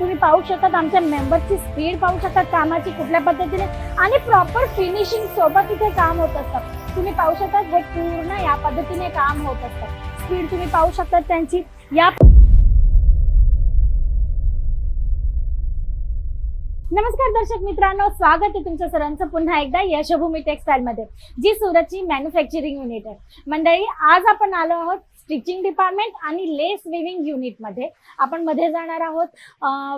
तुम्ही पाहू शकतात आमच्या मेंबरची स्पीड पाहू शकतात कामाची कुठल्या पद्धतीने आणि प्रॉपर फिनिशिंग सोबत इथे काम होत असतं. तुम्ही पाहू शकतात हे पूर्ण या पद्धतीने काम होत असतं. स्पीड तुम्ही पाहू शकतात त्यांची. या नमस्कार दर्शक मित्रांनो स्वागत आहे तुमच्या सरांचं पुन्हा एकदा यशभूमी टेक्सटाईल मध्ये जी सुरतची मॅन्युफॅक्चरिंग युनिट आहे. मंडळी आज आपण आलो आहोत स्टिचिंग डिपार्टमेंट आणि लेस विविंग युनिटमध्ये. आपण मध्ये जाणार आहोत.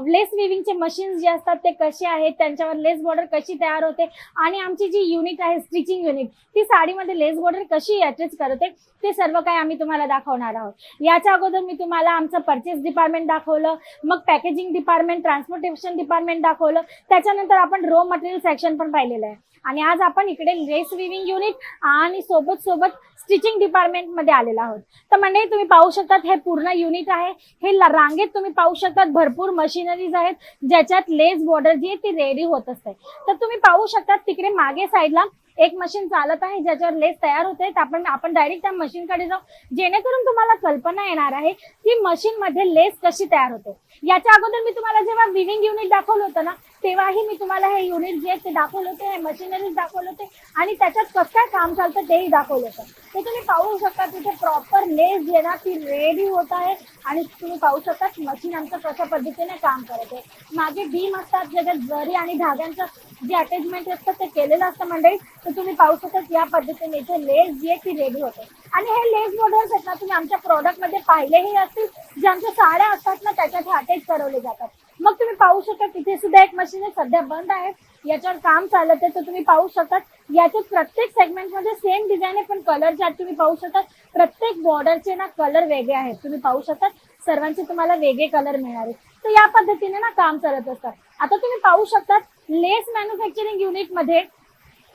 लेस विविंगचे मशीन्स जे असतात ते कसे आहेत? त्यांच्यावर लेस बॉर्डर कशी तयार होते? आणि आमची जी युनिट आहे स्टिचिंग युनिट ती साडीमध्ये लेस बॉर्डर कशी अटॅच करते? ते सर्व काही आम्ही तुम्हाला दाखवणार आहोत. याच्या अगोदर मी तुम्हाला आमचं परचेस डिपार्टमेंट दाखवलं मग पॅकेजिंग डिपार्टमेंट ट्रान्सपोर्टेशन डिपार्टमेंट दाखवलं. त्याच्यानंतर आपण रो मटेरियल सेक्शन पण पाहिलेलं आहे. आणि आज आपण इकडे लेस विविंग युनिट आणि सोबत सोबत स्टिचिंग डिपार्टमेंटमध्ये आलेलो आहोत. तर म्हणजे तुम्ही पाहू शकतात हे पूर्ण युनिट आहे. हे रांगेत तुम्ही पाहू शकतात भरपूर मशिनरीज आहेत ज्याच्यात लेस बॉर्डर जी आहे ती रेडी होत असते. तर तुम्ही पाहू शकतात तिकडे मागे साईडला एक मशीन चालत आहे ज्याच्यावर लेस तयार होते. आपण आपण डायरेक्ट त्या मशीनकडे जाऊ. जेणेकरून तुम्हाला कल्पना येणार आहे की मशीन मध्ये लेस कशी तयार होते. याच्या अगोदर मी तुम्हाला जेव्हा विविंग युनिट दाखवलं होतं ना तेव्हाही मी तुम्हाला हे युनिट जे ते दाखवलं होते हे मशिनरीज दाखवलं होते आणि त्याच्यात कसं काय काम चालतं तेही दाखवलं होतं. ते तुम्ही पाहू शकता तिथे प्रॉपर लेस जे ना ती रेडी होत आहे आणि तुम्ही पाहू शकता मशीन आमचं कशा पद्धतीने काम करत आहे. मागे बीम असतात ज्याच्यात जरी आणि धाग्यांचं जे अटॅचमेंट असतं ते केलेलं असतं मंडळी तर तुम्ही पाहू शकता या पद्धतीने इथे लेस जी आहे ती रेडी होते आणि हे लेस मॉडेल्स आहेत ना तुम्ही आमच्या प्रॉडक्टमध्ये पाहिलेही असतील जे आमच्या साड्या असतात ना त्याच्यात अटॅच करवले जातात. पाहू शकता तिथे सुद्धा एक मशीन आहे सध्या बंद आहे. याच्यावर काम चालत आहे तर तुम्ही पाहू शकतात. याच्यात प्रत्येक सेगमेंटमध्ये सेम डिझाईन आहे पण कलर जे आहेत तुम्ही पाहू शकतात. प्रत्येक बॉर्डरचे ना कलर वेगळे आहेत. तुम्ही पाहू शकतात सर्वांचे तुम्हाला वेगळे कलर मिळणार आहेत. तर या पद्धतीने ना काम चालत असतात. आता तुम्ही पाहू शकतात लेस मॅन्युफॅक्चरिंग युनिटमध्ये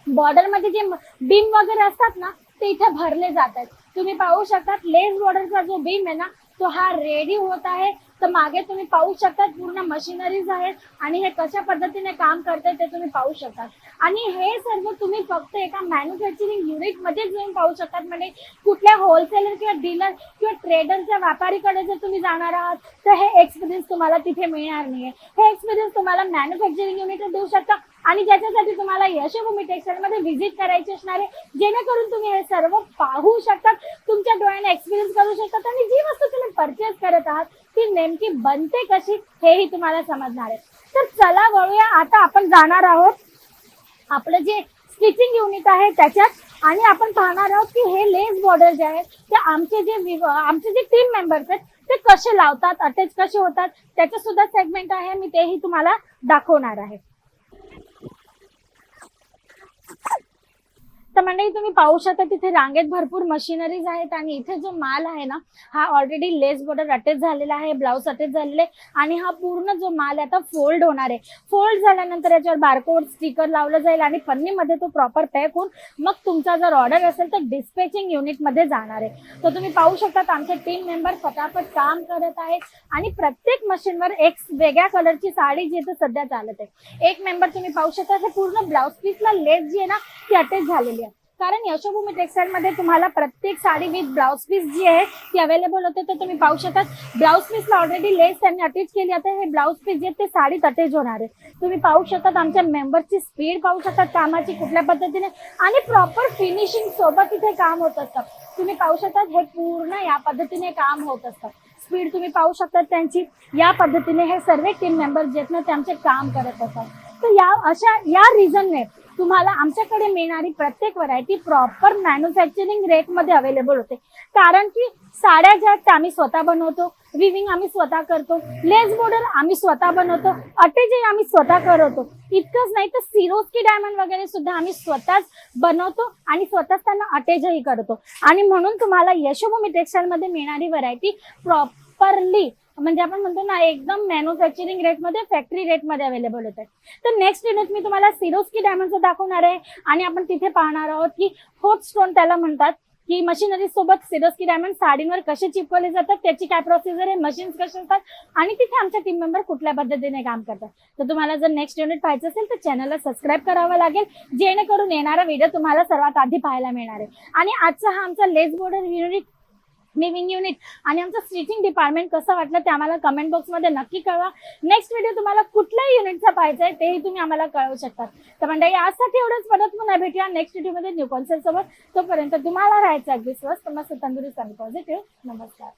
बॉर्डरमध्ये जे बीम वगैरे असतात ना ते इथे भरले जात आहेत. तुम्ही पाहू शकतात लेस बॉर्डरचा जो बीम आहे ना तो हा रेडी होत आहे. तर मागे तुम्ही पाहू शकतात पूर्ण मशिनरीज आहेत आणि हे कशा पद्धतीने काम करते ते तुम्ही पाहू शकतात. आणि हे सर्व तुम्ही फक्त एका मॅन्युफॅक्चरिंग युनिटमध्ये जाऊन पाहू शकतात. म्हणजे कुठल्या होलसेलर किंवा डीलर किंवा ट्रेडरच्या व्यापारीकडे जर तुम्ही जाणार आहात तर हे एक्सपिरियन्स तुम्हाला तिथे मिळणार नाहीये. हे एक्सपिरियन्स तुम्हाला मॅन्युफॅक्चरिंग युनिट देऊ शकता. आणि ज्याच्यासाठी तुम्हाला यशभूमी टेक्सटाईल मध्ये व्हिजिट करायची असणार आहे जेणेकरून तुम्ही हे सर्व पाहू शकतात तुमच्या डोळ्याने एक्सपिरियन्स करू शकतात आणि जी वस्तू तुम्ही परचेस करत आहात ती नेमकी बनते कशी हेही तुम्हाला समजणार आहे. तर चला वळूया आता आपण जाणार आहोत आपलं जे स्टिचिंग युनिट आहे त्याच्यात आणि आपण पाहणार आहोत की हे लेस बॉर्डर जे आहे ते आमचे जे विव- आमचे जे टीम मेंबर्स आहेत ते कसे लावतात अटॅच कसे होतात त्याचं सुद्धा सेगमेंट आहे मी तेही तुम्हाला दाखवणार आहे. तर मंडळी तुम्ही पाहू शकता तिथे रांगेत भरपूर मशिनरीज आहेत आणि इथे जो माल आहे ना हा ऑलरेडी लेस बॉर्डर अटॅच झालेला आहे ब्लाऊज अटॅच झालेले आहे आणि हा पूर्ण जो माल आहे आता फोल्ड होणार आहे. फोल्ड झाल्यानंतर याच्यावर बारकोड स्टिकर लावलं जाईल आणि पन्नीमध्ये तो प्रॉपर पॅक होऊन मग तुमचा जर ऑर्डर असेल तर डिस्पॅचिंग युनिटमध्ये जाणार आहे. तर तुम्ही पाहू शकता आमचे टीम मेंबर फटाफट काम करत आहेत आणि प्रत्येक मशीनवर एक वेगळ्या कलरची साडी जी आहे ती सध्या चालत आहे. एक मेंबर तुम्ही पाहू शकता पूर्ण ब्लाऊज पीसला लेस जी आहे ना ती अटॅच झालेली आहे. कारण यशोभूमी टेक्सटाईल मध्ये तुम्हाला प्रत्येक साडी विथ ब्लाऊज पीस जी आहे ती अवेलेबल होते तर तुम्ही पाहू शकता ब्लाऊज पीसला ऑलरेडी लेस त्यांनी अटॅच केली. आता हे ब्लाऊज पीस जे ते साडीत अटॅच होणार आहे. तुम्ही पाहू शकतात आमच्या मेंबरची स्पीड पाहू शकतात कामाची कुठल्या पद्धतीने. आणि प्रॉपर फिनिशिंग सोबत इथे काम होत असतं. तुम्ही पाहू शकतात हे पूर्ण या पद्धतीने काम होत असतं. स्पीड तुम्ही पाहू शकतात त्यांची. या पद्धतीने हे सर्व टीम मेंबर जे आहेत ना ते आमचे काम करत असतात. तर या अशा या रिझनने तुम्हाला आमच्याकडे मिळणारी प्रत्येक व्हरायटी प्रॉपर मॅन्युफॅक्चरिंग रेटमध्ये अवेलेबल होते. कारण की साड्या ज्या आहेत त्या आम्ही स्वतः बनवतो विविंग आम्ही स्वतः करतो लेस बॉर्डर आम्ही स्वतः बनवतो अटेजही आम्ही स्वतः करतो इतकंच नाही तर सिरोस्की डायमंड वगैरे सुद्धा आम्ही स्वतःच बनवतो आणि स्वतःच त्यांना अटेजही करतो. आणि म्हणून तुम्हाला यशोभूमी टेक्सटाईलमध्ये मिळणारी व्हरायटी प्रॉपरली म्हणजे आपण म्हणतो ना एकदम मॅन्युफॅक्चरिंग रेटमध्ये फॅक्टरी रेटमध्ये अवेलेबल होत तर नेक्स्ट युनिट मी तुम्हाला सिरोस्की डायमंडचं दाखवणार आहे. आणि आपण तिथे पाहणार आहोत की फोर्थ स्टोन त्याला म्हणतात की मशीनरी सोबत सिरोस्की डायमंड साडींवर कसे चिपकवले जातात त्याची काय प्रोसिजर आहे मशीन्स कसे असतात आणि तिथे आमच्या टीम मेंबर कुठल्या पद्धतीने काम करतात. तर तुम्हाला जर नेक्स्ट युनिट पाहायचं असेल तर चॅनलला सबस्क्राईब करावं लागेल. जेणेकरून येणारा व्हिडिओ तुम्हाला सर्वात आधी पाहायला मिळणार आहे. आणि आजचा हा आमचा lace border unit wing unit आणि आमचं स्टिचिंग डिपार्टमेंट कसं वाटलं ते आम्हाला कमेंट बॉक्समध्ये नक्की कळवा. नेक्स्ट व्हिडिओ तुम्हाला कुठल्याही युनिटचा पाहिजे आहे तेही तुम्ही आम्हाला कळवू शकता. तर मंडळी आजसाठी एवढंच परत पुन्हा भेटूया नेक्स्ट व्हिडिओमध्ये न्यू कॉन्सेप्ट सोबत. तोपर्यंत तुम्हाला राहायचं अगदी स्वस्त मस्त तंदुरुस्त आणि पॉझिटिव्ह नमस्कार.